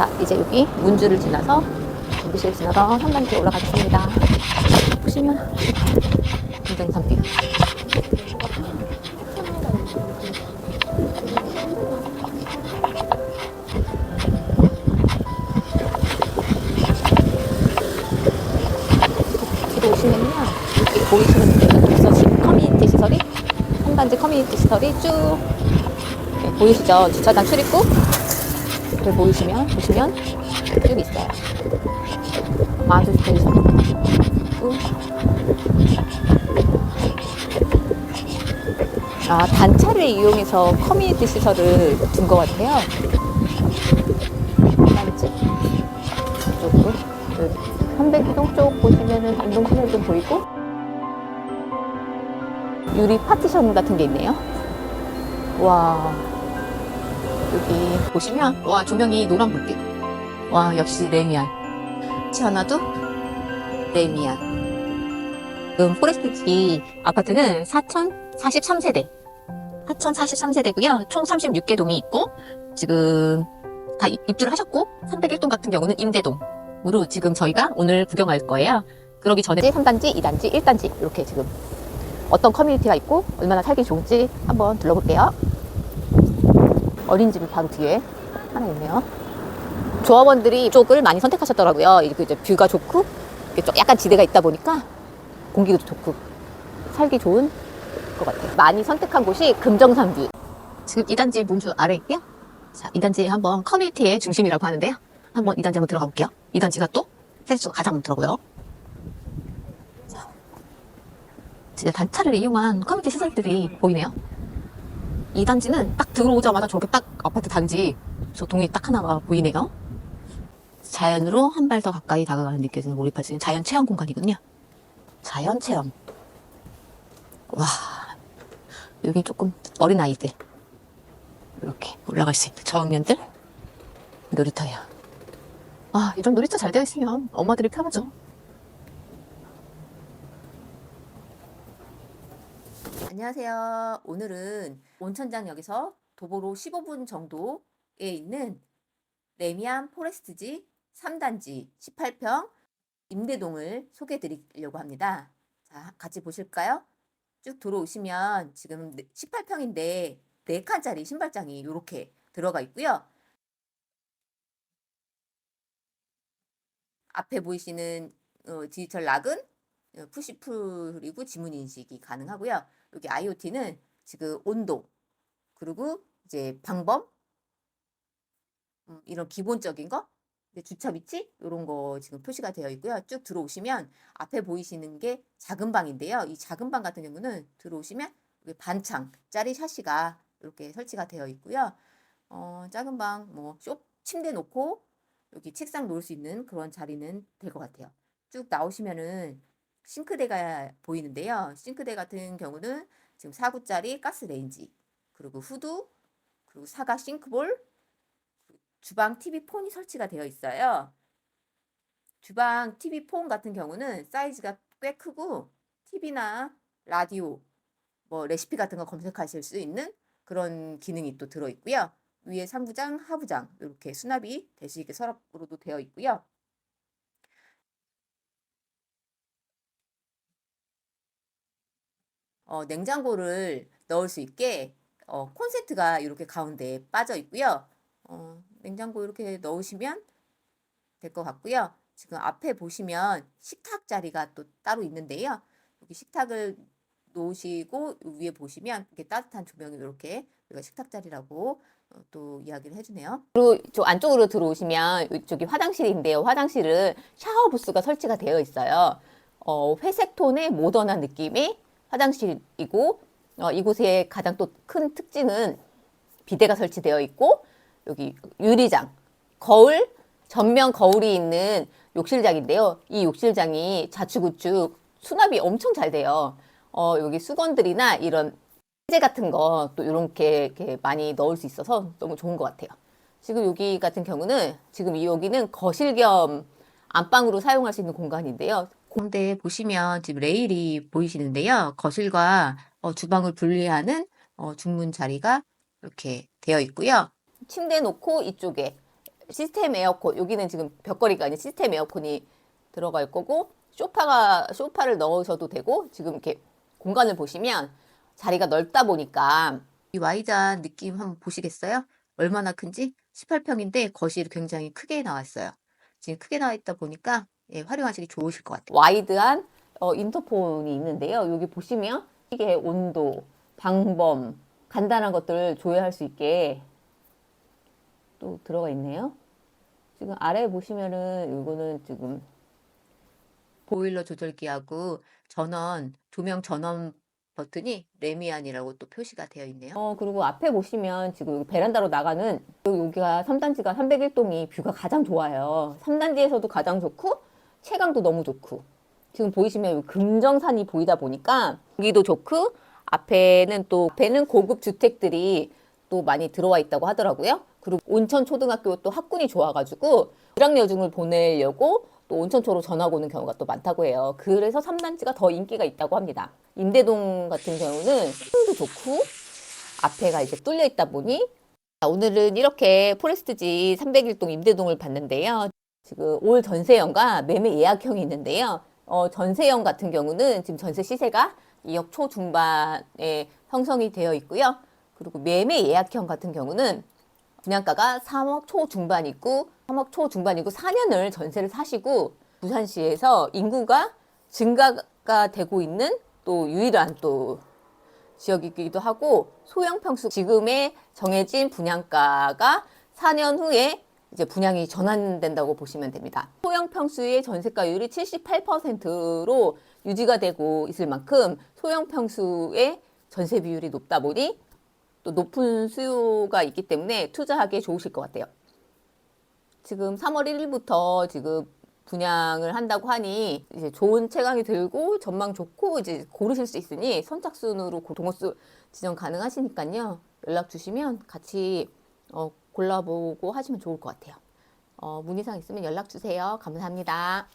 자, 이제 여기 문주를 지나서 전기실 지나서 상단지 올라가겠습니다. 보시면 데서 커뮤니티 시설이 한단지 커뮤니티 시설이 쭉 네, 보이시죠? 주차장 출입구 를 보이시면 보시면 쭉 있어요. 마주 스테이션 아 단차를 이용해서 커뮤니티 시설을 둔 것 같아요. 단지 이쪽으로 그 현백이동 쪽 보시면은 운동시설 좀 보이고 유리 파티션 같은 게 있네요. 와 여기 보시면 와 조명이 노란 불빛. 와 역시 레미안. 치아나도 레미안. 지금 포레스트지 아파트는 4,043세대. 4,043세대고요. 총 36개 동이 있고 지금 다 입- 입주를 하셨고 301동 같은 경우는 임대동으로 지금 저희가 오늘 구경할 거예요. 그러기 전에 3단지, 2단지, 1단지 이렇게 지금 어떤 커뮤니티가 있고 얼마나 살기 좋은지 한번 둘러볼게요 어린이집이 바로 뒤에 하나 있네요. 조합원들이 이쪽을 많이 선택하셨더라고요. 이렇게 이제 뷰가 좋고, 좀 약간 지대가 있다 보니까 공기도 좋고, 살기 좋은 것 같아요. 많이 선택한 곳이 금정산 뷰. 지금 2단지 문주 아래 있고요. 자, 2단지 한번 커뮤니티의 중심이라고 하는데요. 한번 2단지 한번 들어가 볼게요. 2단지가 또 세수가 가장 많더라고요. 자, 진짜 단차를 이용한 커뮤니티 시설들이 보이네요. 이 단지는 딱 들어오자마자 저렇게 딱 아파트 단지 저 동이 딱 하나가 보이네요. 자연으로 한 발 더 가까이 다가가는 느껴지는 몰입할 수 있는 자연 체험 공간이군요. 자연 체험. 와, 여기 조금 어린 아이들 이렇게 올라갈 수 있는 저학년들 놀이터예요. 아, 이런 놀이터 잘 되어 있으면 엄마들이 편하죠. 안녕하세요. 오늘은 온천장역에서 도보로 15분 정도에 있는 레미안 포레스트지 3단지 18평 임대동을 소개해 드리려고 합니다. 자, 같이 보실까요? 쭉 들어오시면 지금 18평인데 4칸짜리 신발장이 이렇게 들어가 있고요. 앞에 보이시는 어, 디지털 락은 어, 푸시풀이고 지문 인식이 가능하고요. 여기 IoT는 지금 온도 그리고 이제 방범 음, 이런 기본적인 거 주차 위치 이런 거 지금 표시가 되어 있고요. 쭉 들어오시면 앞에 보이시는 게 작은 방인데요. 이 작은 방 같은 경우는 들어오시면 반창짜리 샤시가 이렇게 설치가 되어 있고요. 어, 작은 방, 뭐, 쇼, 침대 놓고 여기 책상 놓을 수 있는 그런 자리는 될 것 같아요. 쭉 나오시면은 싱크대가 보이는데요. 싱크대 같은 경우는 지금 4구짜리 가스 레인지, 그리고 후드, 그리고 사각 싱크볼, 주방 TV 폰이 설치가 되어 있어요. 주방 TV 폰 같은 경우는 사이즈가 꽤 크고 TV나 라디오, 뭐 레시피 같은 거 검색하실 수 있는 그런 기능이 또 들어 있고요. 위에 상부장, 하부장 이렇게 수납이 있게 서랍으로도 되어 있고요. 어, 냉장고를 넣을 수 있게 어, 콘센트가 이렇게 가운데에 빠져 있고요. 어, 냉장고 이렇게 넣으시면 될 것 같고요. 지금 앞에 보시면 식탁 자리가 또 따로 있는데요. 여기 식탁을 놓으시고 위에 보시면 이렇게 따뜻한 조명이 이렇게 우리가 식탁 자리라고 어, 또 이야기를 해주네요. 그리고 저 안쪽으로 들어오시면 이쪽이 화장실인데요. 화장실은 샤워 부스가 설치가 되어 있어요. 어, 회색 톤의 모던한 느낌의 화장실이고 어, 이곳의 가장 또 큰 특징은 비데가 설치되어 있고 여기 유리장, 거울, 전면 거울이 있는 욕실장인데요. 이 욕실장이 좌측우측 수납이 엄청 잘 돼요. 어, 여기 수건들이나 이런 세제 같은 거 또 이렇게 이렇게 많이 넣을 수 있어서 너무 좋은 것 같아요. 지금 여기 같은 경우는 지금 이 여기는 거실 겸 안방으로 사용할 수 있는 공간인데요. 공대 보시면 지금 레일이 보이시는데요. 거실과 어, 주방을 분리하는 어, 중문 자리가 이렇게 되어 있고요. 침대 놓고 이쪽에 시스템 에어컨 여기는 지금 벽걸이가 아닌 시스템 에어컨이 들어갈 거고 소파가 소파를 넣으셔도 되고 지금 이렇게 공간을 보시면 자리가 넓다 보니까 이 와이드한 느낌 한번 보시겠어요? 얼마나 큰지 18평인데 거실이 굉장히 크게 나왔어요. 지금 크게 나와 있다 보니까 예, 활용하시기 좋으실 것 같아요. 와이드한 어, 인터폰이 있는데요. 여기 보시면 이게 온도, 방범, 간단한 것들을 조회할 수 있게 또 들어가 있네요. 지금 아래 보시면은 이거는 지금 보일러 조절기하고 전원, 조명 전원 버튼이 레미안이라고 또 표시가 되어 있네요. 어, 그리고 앞에 보시면 지금 여기 베란다로 나가는 여기가 3단지가 301동이 뷰가 가장 좋아요. 3단지에서도 가장 좋고 체감도 너무 좋고 지금 보이시면 금정산이 보이다 보니까 여기도 좋고 앞에는 또 앞에는 고급 주택들이 또 많이 들어와 있다고 하더라고요. 그리고 온천 초등학교 또 학군이 좋아가지고 불학여중을 보내려고 또 온천초로 전학 오는 경우가 또 많다고 해요. 그래서 3단지가 더 인기가 있다고 합니다. 임대동 같은 경우는 층도 좋고 앞에가 이제 뚫려 있다 보니 자, 오늘은 이렇게 포레스트지 301동 임대동을 봤는데요. 지금 올 전세형과 매매 예약형이 있는데요. 어, 전세형 같은 경우는 지금 전세 시세가 2억 초 중반에 형성이 되어 있고요. 그리고 매매 예약형 같은 경우는 분양가가 3억 초 중반이고 3억 초 중반이고 4년을 전세를 사시고 부산시에서 인구가 증가가 되고 있는 또 유일한 또 지역이기도 하고 소형 평수 지금의 정해진 분양가가 4년 후에 이제 분양이 전환된다고 보시면 됩니다. 소형 평수의 전세가율이 78%로 유지가 되고 있을 만큼 소형 평수의 전세 비율이 높다 보니 또 높은 수요가 있기 때문에 투자하기에 좋으실 것 같아요. 지금 3월 1일부터 지금 분양을 한다고 하니 이제 좋은 채광이 들고 전망 좋고 이제 고르실 수 있으니 선착순으로 고- 동호수 지정 가능하시니까요. 연락 주시면 같이 어, 골라보고 하시면 좋을 것 같아요. 어, 문의사항 있으면 연락 주세요. 감사합니다.